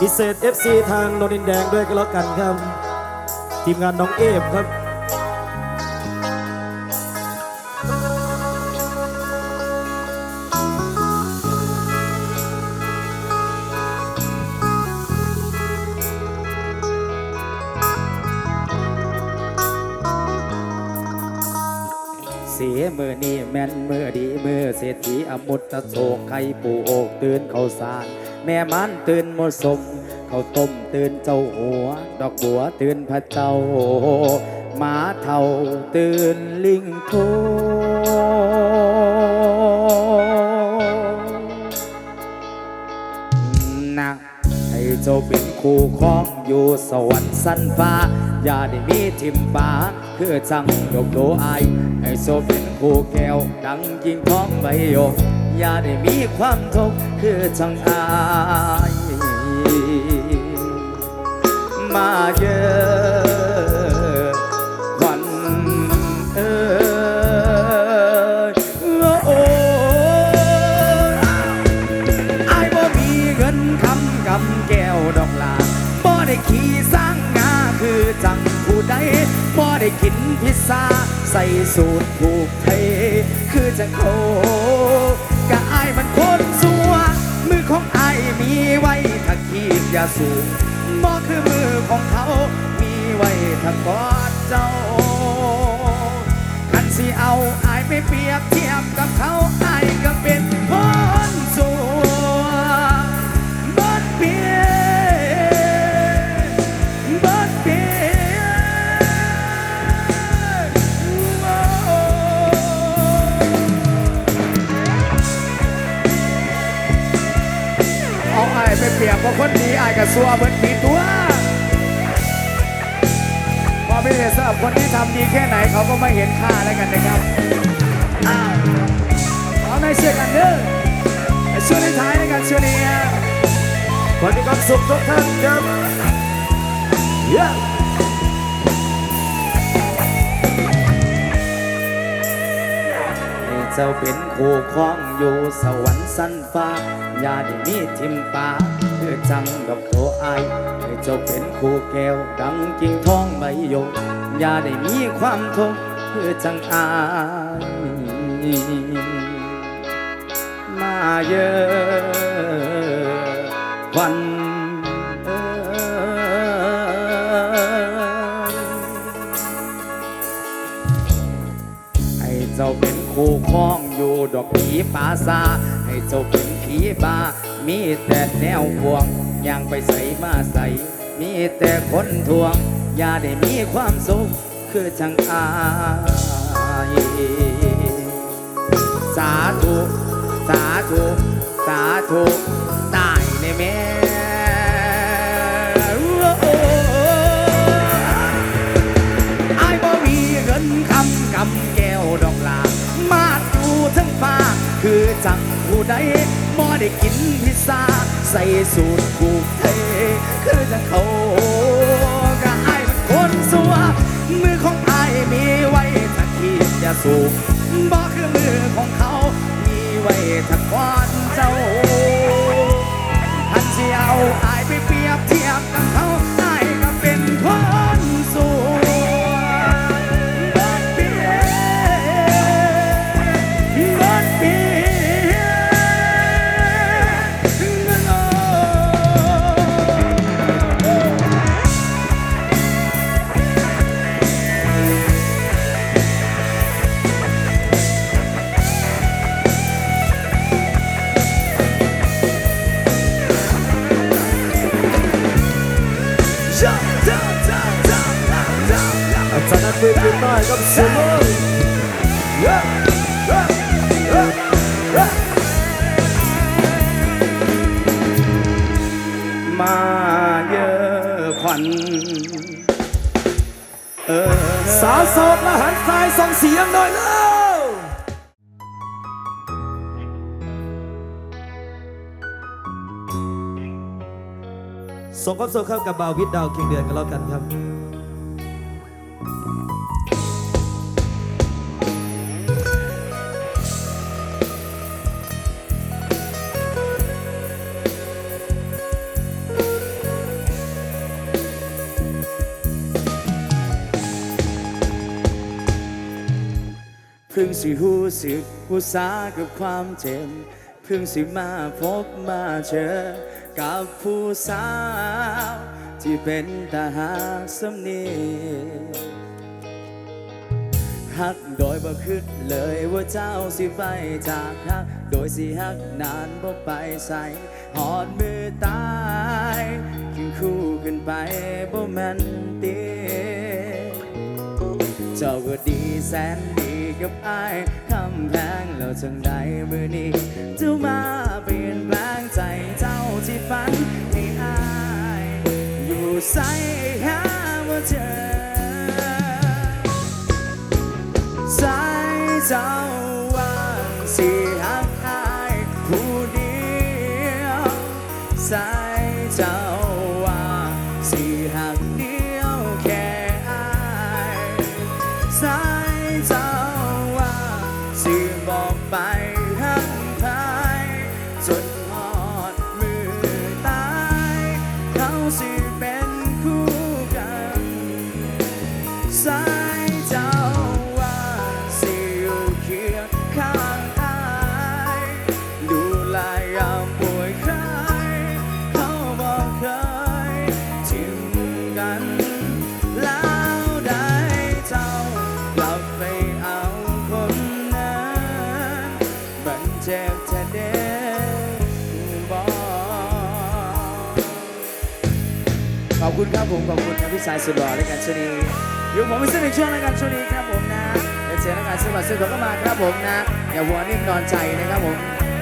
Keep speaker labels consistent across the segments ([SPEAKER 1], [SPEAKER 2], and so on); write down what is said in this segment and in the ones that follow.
[SPEAKER 1] พิเศษ FC ทางโนนินแดงด้วยก็แล้วกันครับ ทีมงานน้องเอฟครับ
[SPEAKER 2] เสียมือนี่แม่นมือดีมือเศรษฐีอมุตตะโศกไข่ปูโอกตื่นเขาสาร แม่มันตื่นมสมเขาต้มตื่นเจ้าหัว ดอกบัวตื่นพระเจ้าหมาเท่าตื่นลิงโทนะให้เจ้าเป็นคู่ครองอยู่สวรรค์สั้นฟ้า อย่าได้มีทิมฟ้า คือจังดกโดอาย ให้เจ้าเป็นคู่แก้ว ดังยิงท้องใบโยก อย่าได้มีความทุกข์คือจังอายมาเยอะวันเอ้ยโอ้ยอายบ่มีเงินคำกำแก้วดอกลาบ่ได้ขี่สร้างงาคือจังผู้ใดบ่ได้กินพิซซ่าใส่สูตรผูกไทยคือจังโค สูบบ่คือมือของเขา มีไว้ถ้ากอดเจ้า คันสิเอาอายไปเปรียบเทียบกับเขา เปรียบกับคนดีอายกับสัวเบิดปีตัวพอพิเศษสำหรับคนที่ทำดีแค่ไหนเขาก็ไม่เห็นค่าแล้วกันนะครับอ้าวเอาในเชื่อกันเด้อช่วงในท้ายในการช่วงนี้
[SPEAKER 1] ขอให้มีความสุขทุกท่านครับเย้
[SPEAKER 2] เจ้าเป็นคู่ครองอยู่สวรรค์สั้นฟ้า อย่าได้มีทิมป่า คือจังกับตัวอายให้เจ้าเป็นคู่แก้ว ดังกิ่งทองใบโยกอย่าได้มีความทุกข์คือจังอายมาเยอะวันเอ่ยให้เจ้าเป็นคู่ครองอยู่ดอกผีป่าซาให้เจ้าเป็นผีบ้า มีแต่แนวพวงย่างไปใส่มาใส่ มีแต่คนทวง อย่าได้มีความสุข คือจังอายสาธุ สาธุ สาธุตายในแม่ไอ้บ่มีเงินคำกำแก้วดอกลา มาดูทั้งฟ้าคือจัง ใดบ่ได้กินพิซซ่าใส่สูตรผูกเทคือจังเขาก็ไอ้มันคนสัวมือของไอ้ายมีไว้ถ้าขีดยาสูบบ่คือมือของเขามีไว้ถ้าควานเจ้า อา
[SPEAKER 1] จารย์นัทปืนปืนน้อยครับเสมอเย้เย้เย้เย้
[SPEAKER 2] มาเยอะขวัญ
[SPEAKER 1] สาวโสดละหันซ้ายส่งเสียงหน่อยแล้ว ส่งความสุขเข้ากับบาวิทดาวเคิงเดือนกันแล้วกันครับ
[SPEAKER 2] เพิ่งสิหูสึกหูสากับความเจ็บเพิ่งสิมาพบมาเจอ กับผู้สาว ที่เป็นตาหาสำเนียงฮักโดยบ่คิดเลยว่าเจ้าสิไปจากฮัก โดยสิฮักนานบ่ไปใส่หอดมือตายกินคู่ขึ้นไปบ่แม่นตีเจ้าก็ดีแสนดีกับอายคำแพงแล้วจังใดมือนี้เจ้ามาเป ใส่หาว่าเจอสายเจ้า คุณครับผมขอบคุณครับพี่ชายสุดหล่อในการช่วงนี้อยู่ผมเป็นเส้นในช่วงรายการช่วงนี้ครับผมนะเดี๋ยวเจอรายการสวัสดิ์สุดก็มาครับผมนะอย่าหัวนิ่งนอนใจนะครับผม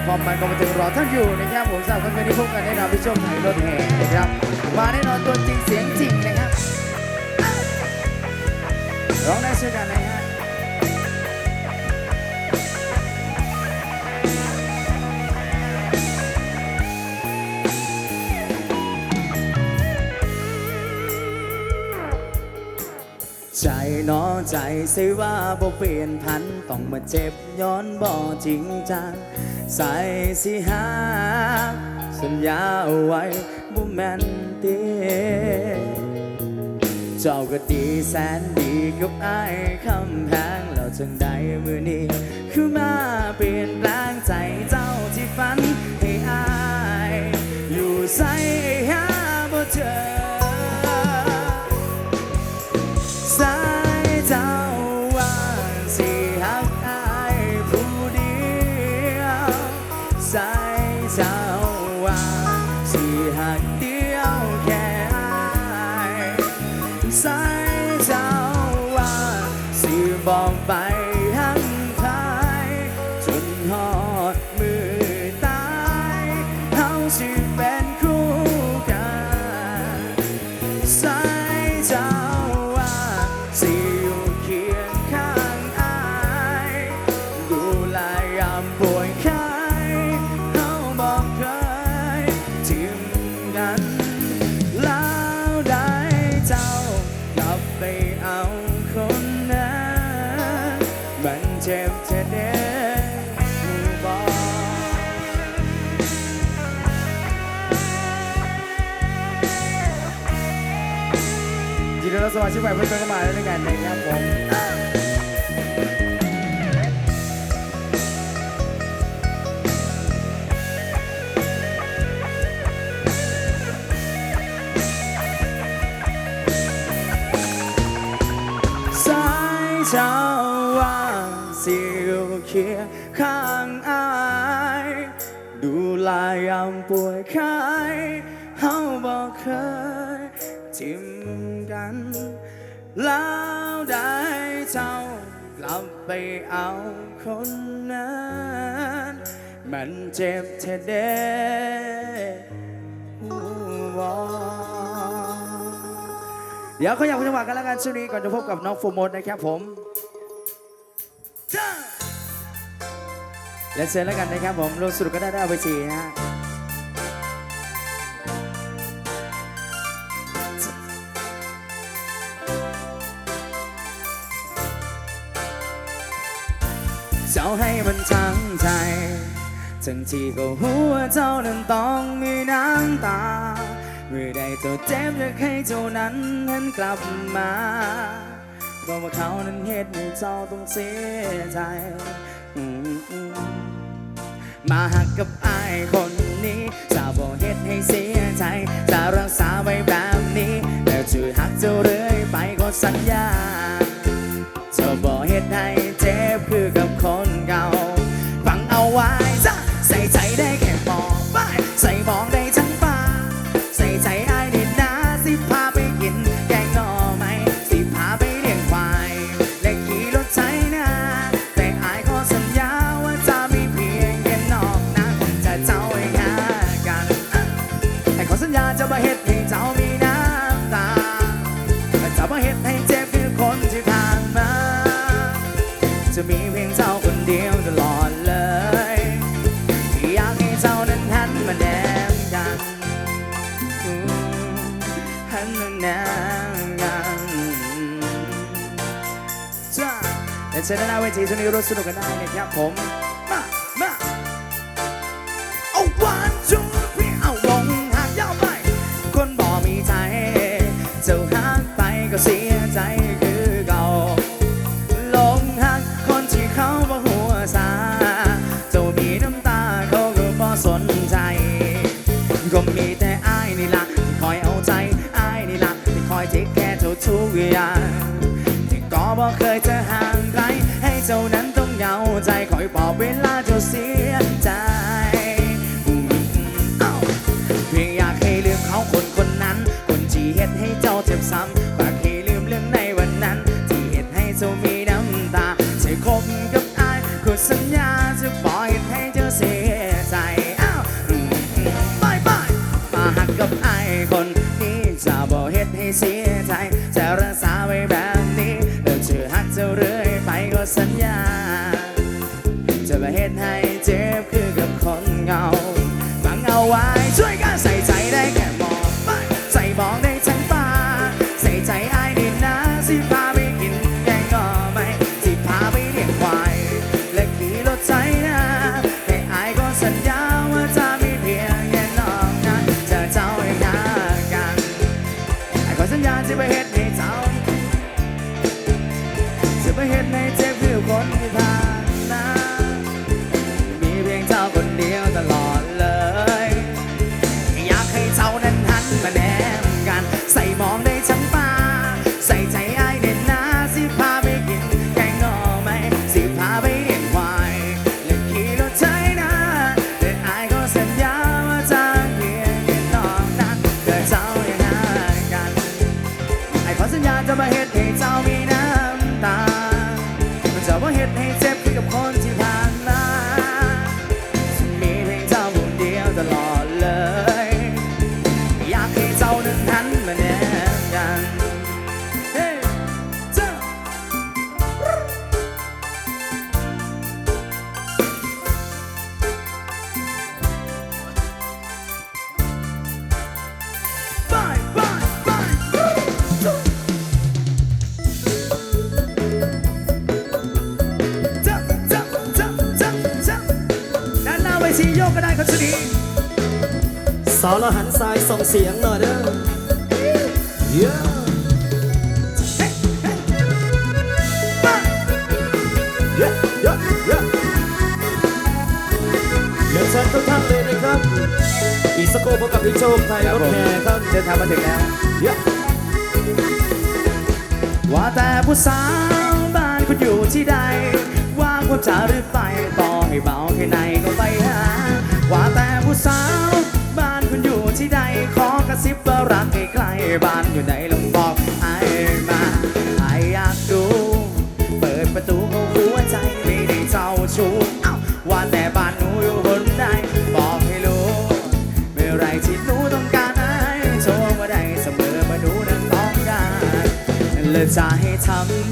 [SPEAKER 2] ความมันก็มาถึงรอท่านอยู่นะครับผมสำหรับคนนี้พบกันแน่นอนพี่ชมไทยรถแห่นะครับมาแน่นอนตัวจริงเสียงจริงนะครับร้องได้ช่วยกันนะฮะใน้อใจสิว่าบ่เปลี่ยนพันต้องมาเจ็บย้อนบ่จริงจังใส่สิหาสัญญาเอาไว้บ่แม่นเตีเจ้าก็ดีแสนดีกับไอ้คำแพงแล้วจังใดมือนี้คือมาเปลี่ยนแปลงใจเจ้าที่ฝันให้อายอยู่ใส่ ไปเอาคนนั้นมันเจ็บจะเด้บอกยินดีต้อนรับสมาชิกใหม่เพื่อนๆเข้ามาด้วยกันนะครับผม ดูแลยามป่วยไข้เฮาบอกเคยทิมกัน แล้วได้เจ้ากลับไปเอาคนนั้น มันเจ็บแท้เด้หูบอกเดี๋ยวเขาอยากจังหวะกันแล้วกันช่วงนี้ก่อนจะพบกับน้องโฟร์โมดนะครับผมจ้า และเชิญแล้วกันนะครับผมลงสรุปก็ได้ได้เอาไปสีนะฮะเจ้าให้มันทั้งใจทั้งที่ก็หัวเจ้านั้นต้องมีน้ำตา เมื่อใดเจ้าเจ็บอยากให้เจ้านั้นหันกลับมาเพราะว่าเขานั้นเหตุให้เจ้าต้องเสียใจ มาหักกับอายคนนี้ สาวบ่เฮ็ดให้เสียใจจะรักษาไว้แบบนี้ แต่ช่วยหักเจ้าเรื่อยไปก็สัญญาจะาบ่เฮ็ดให้ จะมาเห็ดให้เจ้ามีน้ำตาจะมาเห็ดให้เจ็บคือคนที่ผ่านมา จะมีเพียงเจ้าคนเดียวตลอดเลยที่อยากให้เจ้านั้นหันมาแนมกันหันมาแนมกันจ้าเดี๋ยวเชินาเวทีช่วงนี้ร่วมสนุกกันได้นะครับผม ก็ได้ครับชุดนี้
[SPEAKER 1] สาวละหันทรายส่งเสียงหน่อยเด้อ yeah. ชิญทุกท่านเลยนะครับ อีสโก้พบกับพี่โชคไทยรถแห่ครับ
[SPEAKER 2] เดินทางมาถึงแล้ว
[SPEAKER 1] เยอะ
[SPEAKER 2] ว่าแต่ผู้สาวบ้านคุณอยู่ที่ใด ว่างควรจะหรือไปต่อให้เบาแค่ไหนก็ไปหา ว่าแต่ผู้สาว บ้านคุณอยู่ที่ใด ขอกระซิบว่ารักใกล้ๆบ้านอยู่ไหนลองบอกไอ้มาไอ้อยากดู เปิดประตูเข้าหัวใจไม่ได้เจ้าชู้ว่าแต่บ้านหนูอยู่บนใดบอกให้รู้เมื่อไรที่หนูต้องการไอ้โชทรมาได้เสมอมาดูนั้นต้องได้และจะให้ทำ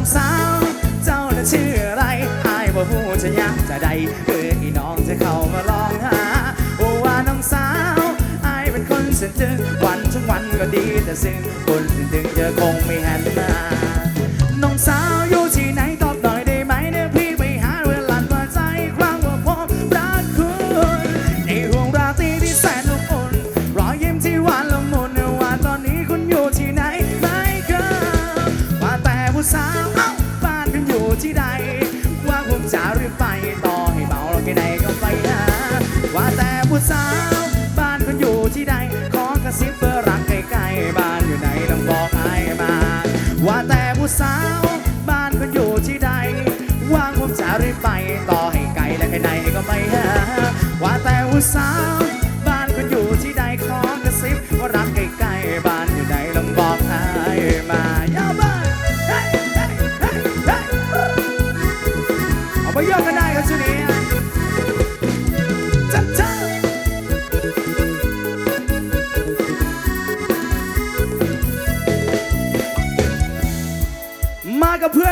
[SPEAKER 2] องสาว เจ้าน่ะชื่ออะไรอายบ่ผู้จะยาจะได้เพื่ออีน้องจะเข้ามาลองหาโอว่าน้องสาวอายเป็นคนเส้นจึงวันทั้งวันก็ดีแต่ซึ่งคนถึงจะคงไม่เห็นมา ว่าแต่ผู้สาว บ้านคุณอยู่ที่ใดว่างผมจะรีบไป ต่อให้ไกลและให้ไหนก็ไม่หาว่าแต่ผู้สาว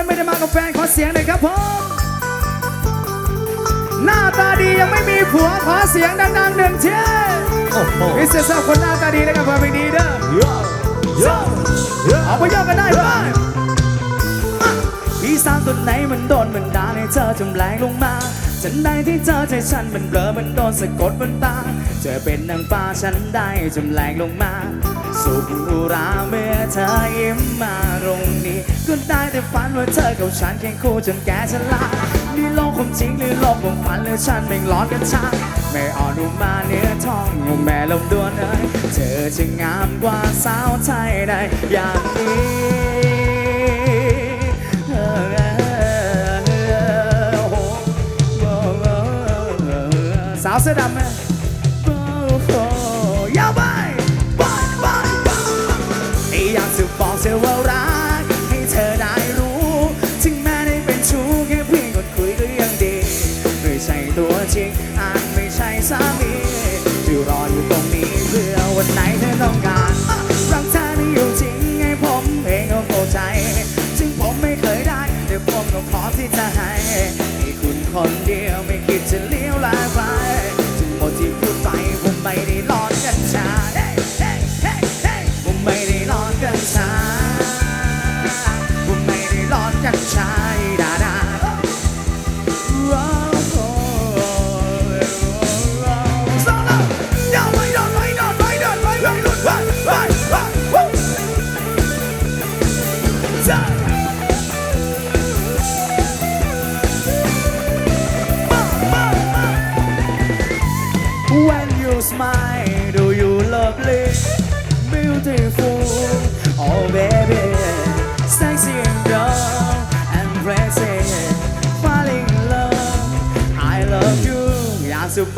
[SPEAKER 2] ไม่ได้มากับแฟนขอเสียงหน่อยครับผมหน้าตาดียังไม่มีผัวขอเสียงดังๆหนึ่งเชีย
[SPEAKER 1] โอ้โห
[SPEAKER 2] พิเศษสำหรับคนหน้าตาดีและกับความเป็นดีเด้อ
[SPEAKER 1] โย่โย่โย่
[SPEAKER 2] เอาไปโยกกันได้บ้างพี่สาวตัวไหนมันโดนมันด่าให้เธอจำแรงลงมาฉันใดที่เจอใจฉันมันเบลอมันโดนสะกดบนตาเธอเป็นนางฟ้าฉันได้จำแรงลงมา สุขอุราเมื่อเธอยิ้มมาตรงนี้ก็ได้แต่ฝันว่าเธอกับฉันแข่งคู่จนแก่ชรานี่โลกความจริงหรือโลกของฝันหรือฉันแม่งร้อนกันช่างไม่อ่อนอุมาเนื้อทองแม่ลมดวนเอ้ยเธอจะงามกว่าสาวไทยได้อย่างนี้สาวเสื้อดำ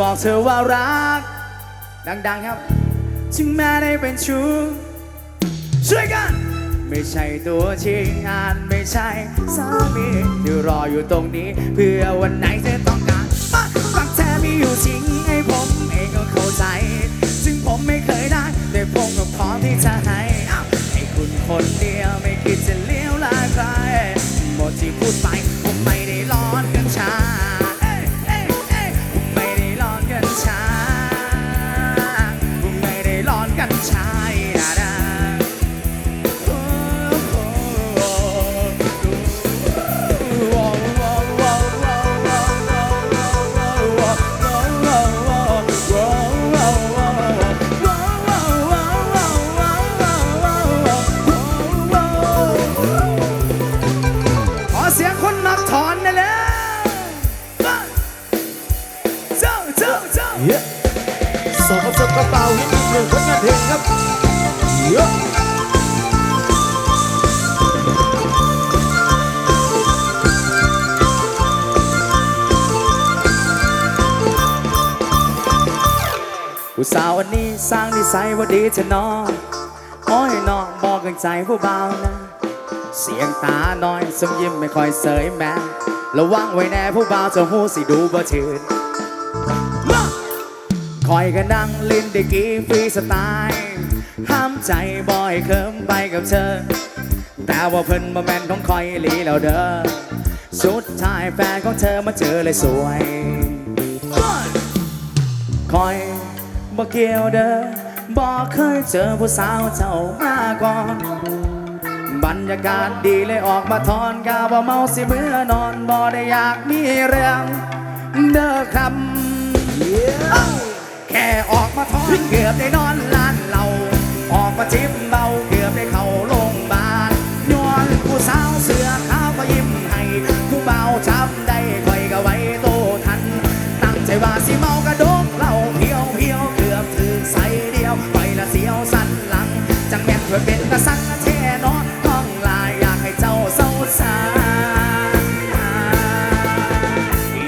[SPEAKER 2] บอกเธอว่ารัก ดังๆครับ ถึงแม้ได้เป็นชู้ช่วยกัน ไม่ใช่ตัวจริงอาจไม่ใช่สามีที่รออยู่ตรงนี้ เพื่อวันไหนเธอต้องการมารักแท้มีอยู่จริง สองกับสก
[SPEAKER 1] ระเป๋าอีกหนึ่งผลงานเพลงครับเย้
[SPEAKER 2] ผู้สาววันนี้สร้างนิสัยว่าดีเธอน้องโอ้ยน้องบอกกันใจผู้เบานะ เสียงตาน้อยสมยิ้มไม่ค่อยเสยแม่ระวังไว้แน่ผู้เบาจะหูสิดูบ่ชื่น คอยกันนั่งลิ้นได้กี่ฟรีสไตล์ห้ามใจบ่อยเคิมไปกับเธอ แต่ว่าเพิ่นบ่แม่นของคอยหลีแล้วเด้อสุดท้ายแฟนของเธอมาเจอเลยสวยคอยบ่เกี่ยวเด้อบ่เคยเจอผู้สาวเจ้ามาก่อนบรรยากาศดีเลยออกมาทอนกาว่าเมาสิเมื่อนอนบ่ได้อยากมีเรื่องเด้อครับ แค่ออกมาทอนเกือบได้นอนลานเราออกมาจิ้มเบาเกือบได้เข้าโรงพยาบาลย้อนผู้สาวเสือขาวก็ยิ้มให้ผู้เบาช้ำได้คอยก็ไว้โตทัน ตั้งใจว่าสิเมากระดกเหล่าเพียวเพียวเกือบถึงใส่เดียวไปละเสียวสันหลัง จังแม่นเพื่อเป็นกระสังแท่เนอต้องลาอยากให้เจ้าเศร้าสา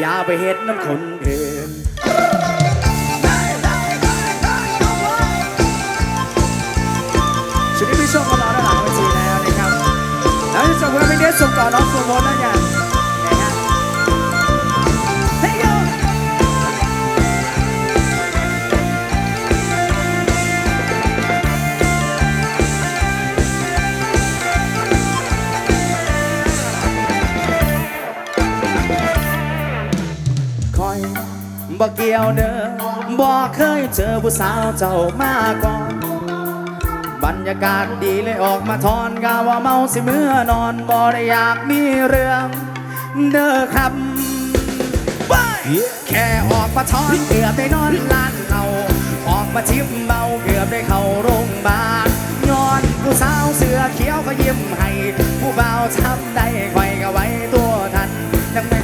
[SPEAKER 2] อย่าไปเฮ็ดน้ำคนอื่นชุ วที่จบเพื่อนไม่ได้ส่งต่อน้องโปรโมทแล้วเนี่ยนะฮะเฮ้ยโยคอยบ่เกี่ยวเด้อบ่เคยเจอผู้สาวเจ้ามาก่อน บรรยากาศดีเลยออกมาทอนกาว่าเมาสิเมื่อนอนบ่ได้อยากมีเรื่องเด้อครับว้ายแค่ออกมาทอนเกือบได้นอนลานเราออกมาชิมเบาเกือบได้เข้าโรงพยาบาลย้อนผู้สาวเสือเขียวก็ยิ้มให้ ผู้เบาช้ำได้คอยก็ไว้ตัวทันยังไม่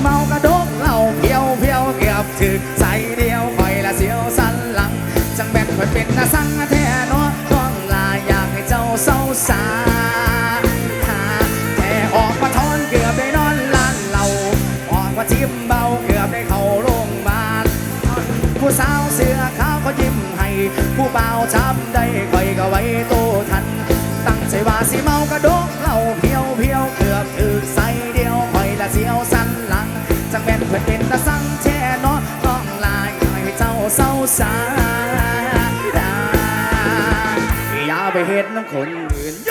[SPEAKER 2] เมากระดกเหล่าเพียวเพียวเกือบถึงใจเดียวคอยละเสียวสันหลังจังแบ่นเพื่อเป็นนาสังแท้ คอยก็ไว้โตทัน ตั้งใจว่าสิเมากระโดกเหล่าเพียวเพียวเกือบถึกใส่เดียวคอยละเสียวสันหลัง จังแม่นเพื่อนเป็นตาสังแช่นาะต้องลาอยากให้เจ้าเศร้าสาดาอย่าไปเห็นน้ำคนอื่นโย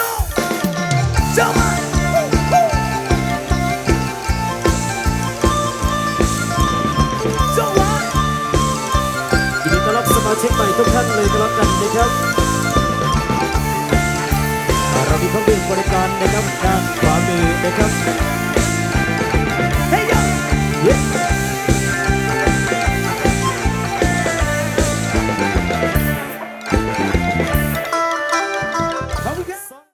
[SPEAKER 2] เจ้ามาเจ้ามา
[SPEAKER 1] ยินดีต้อนรับสมาชิกใหม่ทุกท่านเลยก็แล้วกันนะครับ มีเครื่องดื่มบริการนะครับด้านขวามือนะครับ